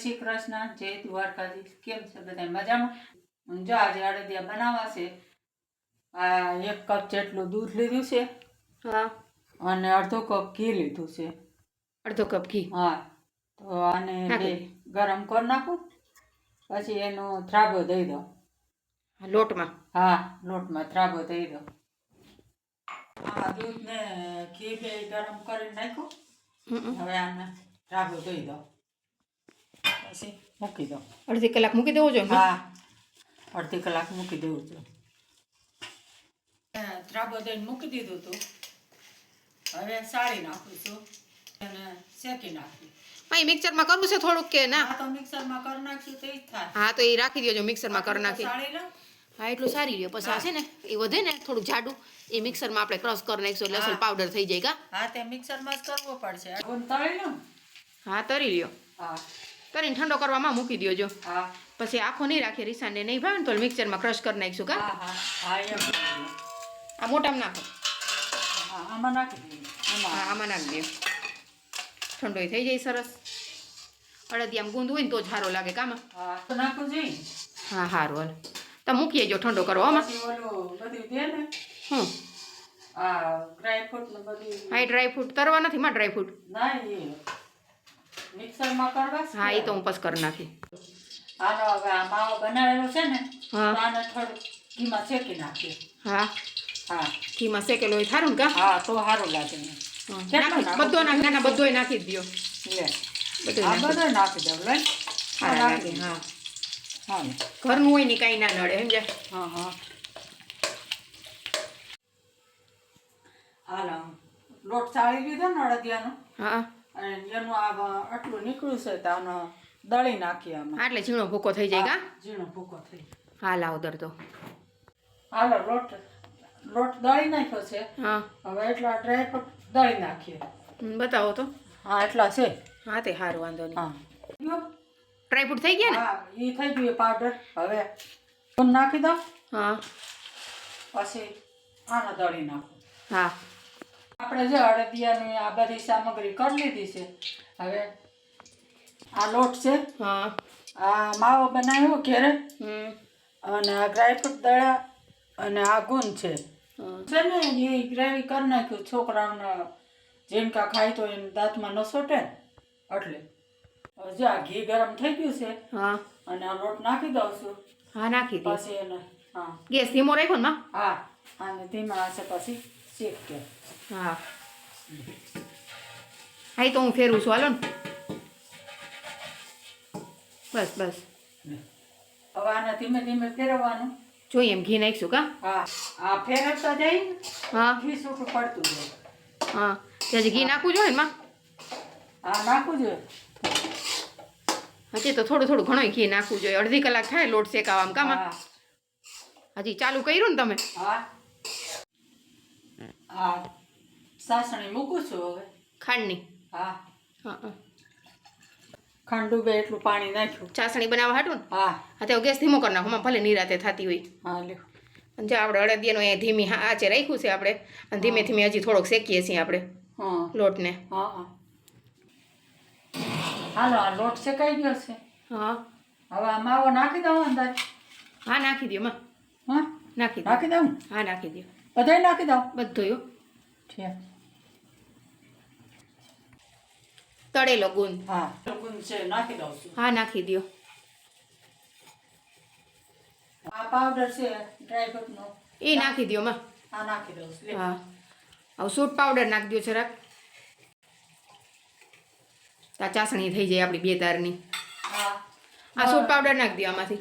શ્રી કૃષ્ણ જય દ્વારકાજી કેમ છે બધા? મજામાં? જો આજે અડદિયા બનાવવા છે આ એક કપ જેટલું દૂધ લીધું છે હા. અને અડધો કપ ઘી લીધું છે. અડધો કપ ઘી? હા. તો આને બે ગરમ કરી નાખું. પછી એનો થ્રાબો દઈ દો લોટમાં? હા લોટમાં થ્રાબો દઈ દો આ દૂધને ઘી બે ગરમ કરી નાખો હવે આને થ્રાબો દઈ દો પછી મૂકી દો અડધી કલાક મૂકી દેવો જોઈએ હા. અડધી કલાક મૂકી દેવું જોઈએ. ત્રાબો દઈને મૂકી દીધું હતું. હવે સાળી નાખું છું અને શેકી નાખું. અહીં મિક્સરમાં કરવું છે થોડુંક કે ના? તો મિક્સરમાં કરી નાખશું તો જ થાય. હા તો એ રાખી દેજો મિક્સરમાં કરી નાખી. હા એટલું સારી રહ્યો. પછી આ છે ને એ વધે ને થોડુંક જાડું એ મિક્સરમાં આપણે ક્રશ કરી નાખીશું એટલે અસલ પાવડર થઈ જાય હા તે મિક્સરમાં જ કરવો પડશે. તળી હા તરી લ્યો. હા. કરીને ઠંડો કરવામાં મૂકી દ્યો હા. પછી આખો નહીં રાખીએ રીસાને નહીં ભાવે ને તો મિક્સરમાં ક્રશ કરી નાખીશું કા. આ મોટામાં નાખો. આમાં નાખી હા આમાં નાખી દે ઠંડો થઈ જાય સરસ. અડદિયામાં ગુંદ હોય ને તો જ સારો લાગે કામાં હા તો સારું હાલ. તમે મૂકીએ જો ઠંડો કરો આમાં. ને. હું ડ્રાયફ્રૂટ તરવા નથી માં ડ્રાયફ્રૂટ મિક્સરમાં કરવા હા એ તો હું પછી કરી નાખી. આનો હવે આ માવો બનાવેલો છે ને હા. આને થોડું ઘીમાં શેકી નાખીએ. હા. હા. ઘીમાં શેકેલો હોય સારું કા? હા તો સારું લાગે ને નાખી નાખો? બધો નાખ દો લે. બધું નાખી દઉં લે. હા હા. હા. ઘરનું હોય ને કાંઈ ના નડે સમજે હા હા. હાલો. લોટ ચાળી લીધો ને અડદિયાનો? હા. અને એનું આ આટલું નીકળ્યું છે તો આનો દળી નાખીએ આમાં એટલે ઝીણો ભૂકો થઈ જાય કા? ઝીણો ભૂકો થઈ હા લાવ દર તો હાલો લોટ લોટ દળી નાખ્યો છે. હા. હવે એટલા ડ્રાયફ્રૂટ દળી નાખીએ. બતાવો તો. હા એટલા છે. હા તે સારું વાંધો નહીં. હા. યો. ડ્રાયફ્રૂટ થઈ ગયા ને? હા એ થઈ ગયું પાવડર. હવે નાખી દો હા. પછી આનો દળી નાખો. હા. આપણે જે અડદિયાની આ બધી સામગ્રી કરી લીધી છે હવે આ લોટ છે હા. આ માવો બનાવ્યો ઘેરે અને આ ડ્રાયફ્રૂટ દળા અને આ ગુંદ છે. છે ને એ ગ્રેવી કરી નાખ્યું છોકરાઓને જીણકા ખાય તો એને દાંતમાં ન સોટે એટલે હવે જો આ ઘી ગરમ થઈ ગયું છે હા. અને આ લોટ નાખી દઉં છું. હા નાખી પછી એને હા. ગેસ ધીમો રાખ્યો ને હા અને ધીમા હશે પછી. હા. હા તો હું ફેરવું છું. હાલો ને. બસ બસ. હવે આને ધીમે ધીમે ફેરવવાનું. જોઈએ એમ ઘી નાખીશું કા? હા. આ ફેરવતા જઈ હા. ઘી સૂકું પડતું જાય. હા. ત્યાં ઘી નાખવું જોઈએ એમાં હા નાખવું જોઈએ. હજી તો થોડું થોડું ઘણું ઘી નાખવું જોઈએ. અડધી કલાક થાય લોટ શેકાવા કામ હા. હજી ચાલુ કર્યું ને તમે? હા. હા. સાસણી મૂકું છું હવે. ખાંડની? હા. હા ખાંડ ડૂબે એટલું પાણી નાખ્યું. ચાસણી બનાવવા હાટું હા. હા તો ગેસ ધીમો કરી નાખું ભલે નિરાતે થતી હોય. હા લ્યો. જો આપણે અડદિયાનો એ ધીમી હા આચે રાખ્યું છે આપણે અને ધીમે ધીમે હજી થોડોક શેકીએ છીએ આપણે હા. લોટને. હા હા. હાલો આ લોટ શેકાઈ ગયો છે. હા. હવે આ માવો નાખી દઉં અંદર હા નાખી દો માં. હા? નાખી નાખી દઉં? હા નાખી દો બધાય નાખી દઉં બધું છે. તળેલો ગુંદ હા. ગુંદ છે નાખી દઉં છું હા નાખી દો આ પાવડર છે ડ્રાયફ્રૂટનો એ નાખી દો માં. હા નાખી દઉં છું હા. હવે સૂટ પાવડર નાખી દો જરાક. આ ચાસણી થઈ જાય આપણી બે તારની. હા. આ સૂટ પાવડર નાખી દો આમાંથી.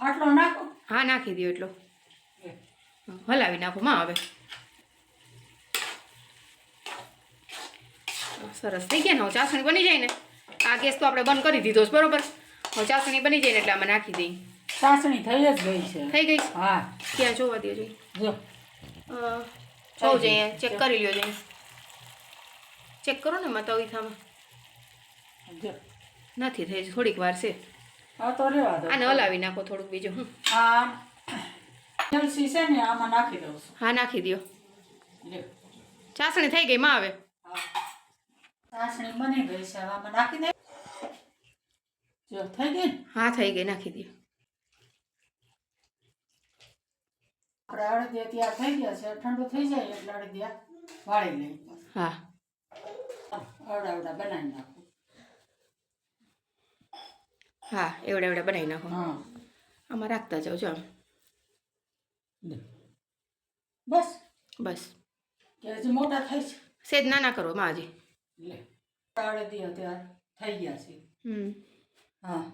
આટલો નાખો. હા નાખી દો એટલો. હલાવી નાખો માં હવે સરસ થઈ ગયા ને હવે ચાસણી બની જાય ને. આ ગેસ તો આપણે બંધ કરી દીધો છે બરોબર? હવે ચાસણી બની જાય ને એટલે આમાં નાખી દઈ ચાસણી થઈ જ ગઈ છે. થઈ ગઈ? હા. ક્યાં જોવા દો જોઈ. જો. જોઉં જઈએ ચેક કરી લ્યો જઈએ ચેક કરો ને માતા ઓઈથામાં નથી થઈ થોડીક વાર છે. આ તો રેવા દો. આને હલાવી નાખો થોડુંક બીજું આ એલસી છે ને આમાં નાખી દઉં છું. હા નાખી દો ચાસણી થઈ ગઈ માં આવે ચાસણી બની ગઈ છે આમાં નાખી દે. જો થઈ ગઈ હા થઈ ગઈ નાખી દો આપણે અડદિયા તૈયાર થઈ ગયા છે ઠંડુ થઈ જાય એટલે અડદિયા વાળી લઈ હા. અવડા અવડા બનાવી નાખું. હા એવડા એવડે બનાવી નાખો. હા. આમાં રાખતા જાઓ જો આમ. બસ. બસ. મોટા થાય છે. સેજ નાના કરો માં હજી લે અડદિયા અત્યારે થઈ ગયા છે. હમ. હા.